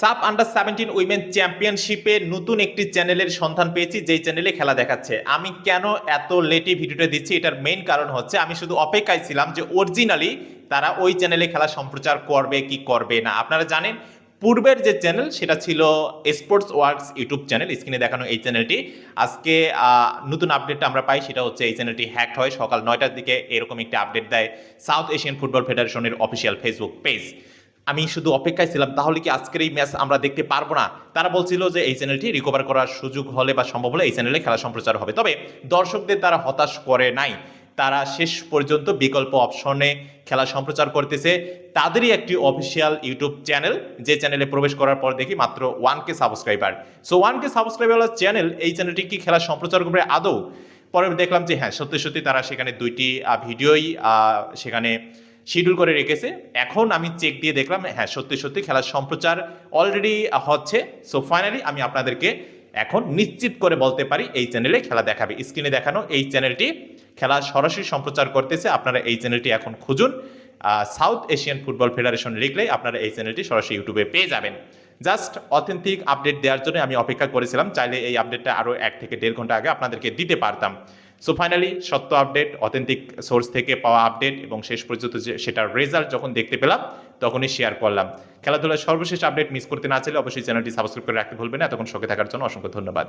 Sub under seventeen women চ্যাম্পিয়নশিপে নতুন একটি চ্যানেলের সন্ধান পেয়েছি, যেই চ্যানেলে খেলা দেখাচ্ছে। আমি কেন এত লেটে ভিডিওটা দিচ্ছি? এটার মেইন কারণ হচ্ছে, আমি শুধু অপেক্ষায় ছিলাম যে অরিজিনালি তারা ওই চ্যানেলে খেলা সম্প্রচার করবে কি করবে না। আপনারা জানেন, পূর্বের যে চ্যানেল সেটা ছিল স্পোর্টস ওয়ার্কস ইউটিউব চ্যানেল স্ক্রিনে দেখানো এই চ্যানেলটি আজকে নতুন আপডেটটা আমরা পাই, সেটা হচ্ছে এই চ্যানেলটি হ্যাক হয়। সকাল নয়টার দিকে এরকম একটি আপডেট দেয় সাউথ এশিয়ান ফুটবল ফেডারেশনের অফিসিয়াল ফেসবুক পেজ আমি শুধু অপেক্ষায় ছিলাম, তাহলে কি আজকের এই ম্যাচ আমরা দেখতে পারব না? তারা বলছিল যে এই চ্যানেলটি রিকভার করার সুযোগ হলে বা সম্ভব হলে এই চ্যানেলে খেলা সম্প্রচার হবে। তবে দর্শকদের তারা হতাশ করে নাই। তারা শেষ পর্যন্ত বিকল্প অপশনে খেলা সম্প্রচার করতেছে। তাদেরই একটি অফিসিয়াল ইউটিউব চ্যানেল যে চ্যানেলে প্রবেশ করার পর দেখি মাত্র one K subscriber so one K subscriber channel এই চ্যানেলটি কি খেলা সম্প্রচার করবে? আদৌ? পরে দেখলাম যে হ্যাঁ সত্যি সত্যি তারা সেখানে দুইটি ভিডিওই সেখানে শিডিউল করে রেখেছে। এখন আমি চেক দিয়ে দেখলাম হ্যাঁ সত্যি সত্যি খেলার সম্প্রচার অলরেডি হচ্ছে। সো ফাইনালি আমি আপনাদেরকে এখন নিশ্চিত করে বলতে পারি, এই চ্যানেলে খেলা দেখাবে। স্ক্রিনে দেখানো এই চ্যানেলটি খেলা সরাসরি সম্প্রচার করতেছে। আপনারা এই চ্যানেলটি এখন খুঁজুন। সাউথ এশিয়ান ফুটবল ফেডারেশন লিখলেই আপনারা এই চ্যানেলটি সরাসরি ইউটিউবে পেয়ে যাবেন। জাস্ট অথেন্টিক আপডেট দেওয়ার জন্য আমি অপেক্ষা করেছিলাম। চাইলে এই আপডেটটা আরও এক থেকে দেড় ঘণ্টা আগে আপনাদেরকে দিতে পারতাম। সো ফাইনালি সত্য আপডেট অথেন্টিক সোর্স থেকে পাওয়া আপডেট এবং শেষ পর্যন্ত যে সেটার রেজাল্ট যখন দেখতে পেলাম, তখনই শেয়ার করলাম। খেলাধুলার সর্বশেষ আপডেট মিস করতে না চাইলে অবশ্যই চ্যানেলটি সাবস্ক্রাইব করে রাখতে ভুলবেন না। এতক্ষণ সঙ্গে থাকার জন্য অসংখ্য ধন্যবাদ।